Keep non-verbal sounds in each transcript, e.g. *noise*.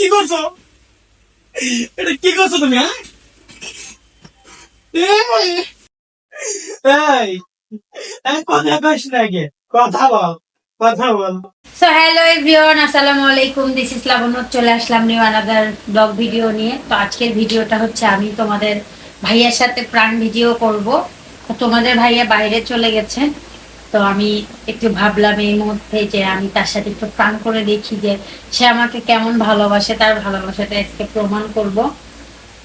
কি করছ? এটা কি করছ তুমি হ্যাঁ? হ্যালো আসসালামু আলাইকুম চলে আসলাম নিয়ে। তো আজকের ভিডিওটা হচ্ছে আমি তোমাদের ভাইয়ার সাথে প্রাণ ভিডিও করব। তোমাদের ভাইয়া বাইরে চলে গেছে। তো আমি একটু ভাবলাম এই মুহূর্তে যে আমি তার সাথে একটু প্রাণ করে দেখি যে সে আমাকে কেমন ভালোবাসে, তার ভালোবাসাটা আজকে প্রমাণ করব।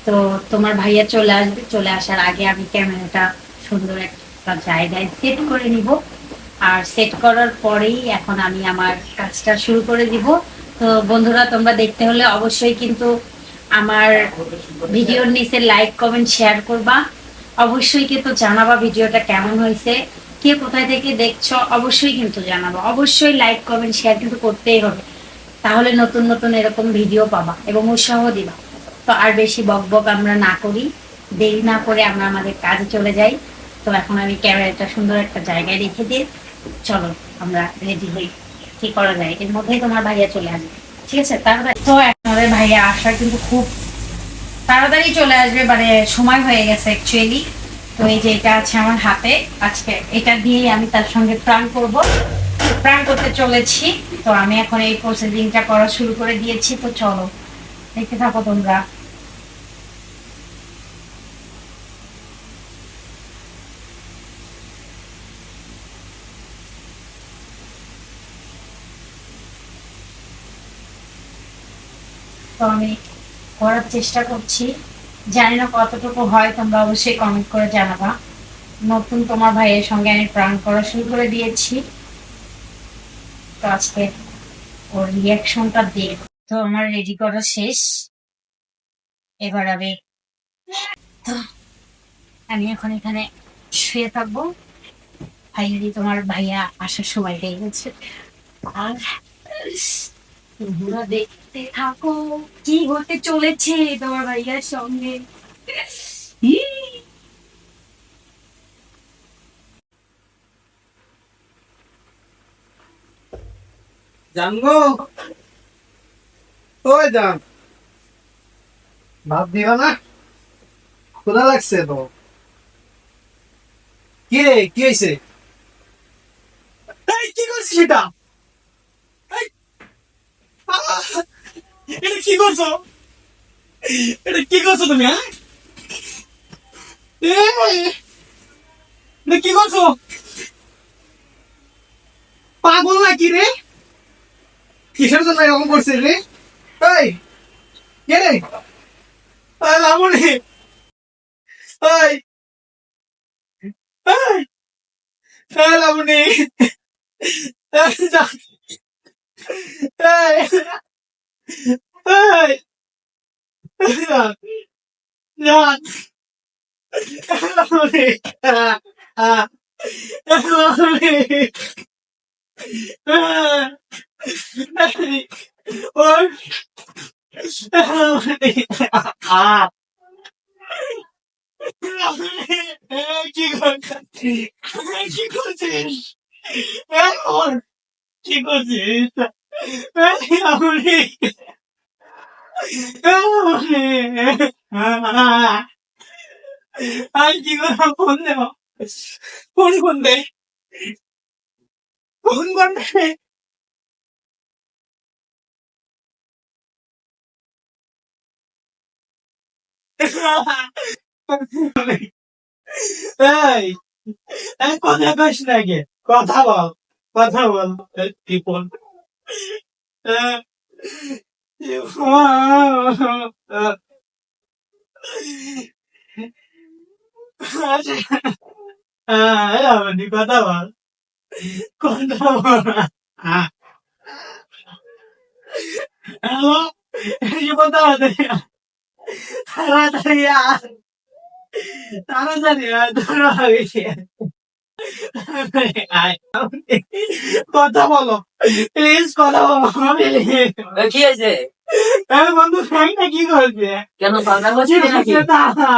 তো তোমার ভাইয়া চলে আসবে, চলে আসার আগে আমি ক্যামেরাটা সুন্দর একটা জায়গায় সেট করে নিব। আর সেট করার পরেই এখন আমি আমার কাজটা শুরু করে দিব। তো বন্ধুরা, তোমরা দেখতে হলে অবশ্যই কিন্তু আমার ভিডিওর নিচে লাইক কমেন্ট শেয়ার করবা। অবশ্যই কিন্তু জানাবা ভিডিওটা কেমন হয়েছে। কে কোথায় থেকে দেখছ, অবশ্যই কিন্তু জানাবা। অবশ্যই লাইক কমেন্ট শেয়ার কিন্তু করতেই হবে। তাহলে নতুন নতুন এরকম ভিডিও পাবা এবং উৎসাহ দিবা। তো আর বেশি বক বক আমরা না করি। দেরি না করে আমরা আমাদের কাজে চলে যাই। তো এখন আমি ক্যামেরাটা সুন্দর একটা জায়গায় রেখে দিই চলো আমরা রেডি হই। কি করা যায়? এর মধ্যেই তোমার ভাইয়া চলে আসবে। ঠিক আছে? তাড়াতাড়ি তো আমাদের ভাইয়া আসার কিন্তু খুব তাড়াতাড়ি চলে আসবে মানে সময় হয়ে গেছে অ্যাকচুয়ালি তো এই যে এটা আছে আমার হাতে, আজকে এটা দিয়েই আমি তার সঙ্গে প্রাণ করব। প্রাণ করতে চলেছি, তো আমি এখন এই প্রসিডিংটা করা শুরু করে দিয়েছি, তো চলো, দেখতে থাকো তোমরা। তো আমি করার চেষ্টা করছি। জানি না কতটুকু হয়, তোমরা অবশ্যই কমেন্ট করে জানাবা। নতুন তোমার ভাইয়ের সঙ্গে আমি প্রাণ করা শুরু করে দিয়েছি। তো আজকে ওর রিয়াকশনটা দেখ তো আমার রেডি করা শেষ। এবার আমি তো আমি এখন এখানে শুয়ে থাকব। ফাইনালি তোমার ভাইয়া আসার সময় হয়ে গেছে। আর তোমরা দেখতে থাকো। কি হতে চলেছে তোমার ভাইয়ার সঙ্গে জানব? ওই জান। ভাত দিও না? খোলা লাগছে তো। কি রে কি হয়েছে কি করছিস এটা এই! আহ! এটা কি করছ? এটা কি করছ তুমি হ্যাঁ! এটা কি করছ? পাগল নাকি রে? কিসের জন্য এরকম করছে রে? এই, কে রে? লাবণী। এই লাবণী। এই কি করছিস কি করছিস এখন কি করছিস আপনি আর কি করে ফোন দেব ফোন ফোন দে ফোন করবে এই এই কথা কইস নাকি কথা বল কথা বল এই, কি বল আপনি কথা বল কথা বল। হ্যালো এই কথা তাড়াতাড়ি তাড়াতাড়ি কথা বলো প্লিজ কথা বলো কি এ বন্ধু কি কেন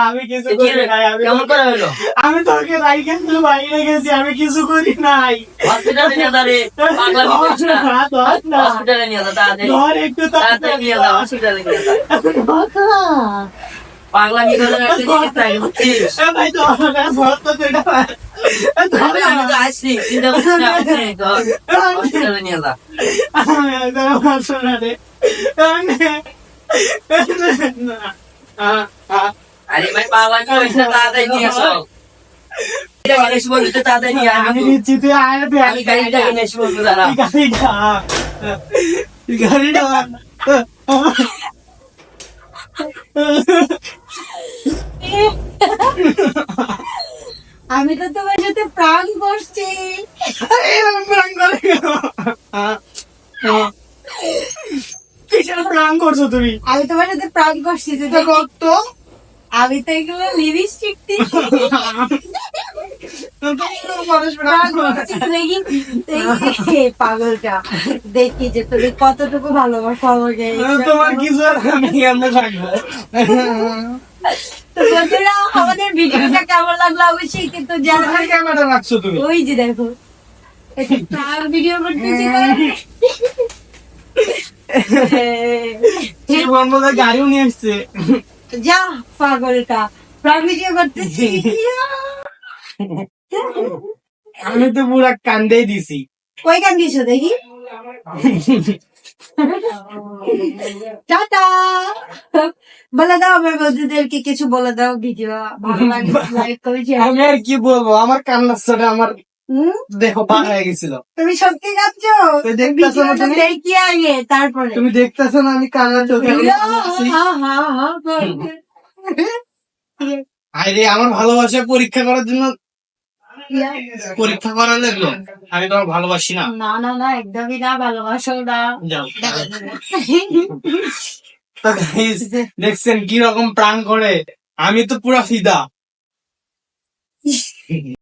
আমি কিছু করি নাই আমি কেমন করে হলো আমি তোকে তুই বাইরে গেছি আমি কিছু করি নাই হসপিটালে নিয়ে যা পাগলা করছিস না না, না। হসপিটালে নিয়ে যা তাড়াতাড়ি ধর একটু তাড়াতাড়ি নিয়ে যা হসপিটালে নিয়ে যা পাগলা কি করে বুঝছিস ভাই ধর তো সেটা। এ ধর আরে না। আমি তো আসছি চিন্তা করছিস না হসপিটালে নিয়ে যা আমি একদম পারছি না রে। আরে ভাই পাগলা কি হয়েছে? তাড়াতাড়ি নিয়ে আসো। আমি তো তোমার সাথে প্রাণ করছি এরকম প্রাণ করে কেন? আ, আ। কিসের প্রাণ করছ তুমি? আমি তোমার সাথে প্রাণ করছি রক্ত আমি তো এগুলো লিপস্টিক পাগলটা। দেখি যে তুমি কতটুকু ভালোবাসো আমাকে। তোমার কিছু বন্ধুরা আমাদের ভিডিওটা কেমন লাগল অবশ্যই কিন্তু ক্যামেরা রাখছো তুমি? ওই যে দেখো। ভিডিও করতেছি *laughs* জীবন গাড়িও নিয়ে এসছে যা পাগলটা। প্রাণ করতেছি। আমি তো পুরা কান্দেই দিছি। কই গান দিছো দেখি? টাটা। বলে দাও আমার বন্ধুদেরকে কিছু বলে দাও ভিডিও। ভালো লাগে লাইক করে আমি আর কি বলব? আমার কান্নার আমার? দেহ পার হয়ে গেছিল। তুমি সত্যি তুমি? দেখি আগে তারপরে। তুমি দেখতেছো না আমি কান্নার চোখে হা, হা, হা, আরে আমার ভালোবাসা পরীক্ষা করার জন্য পরীক্ষা করা লাগল। আমি তোমার ভালোবাসি না। না না না একদমই না ভালোবাসো না। যাও। তো guys, দেখছেন কি রকম প্রাণ করে? আমি তো পুরা ফিদা। *laughs*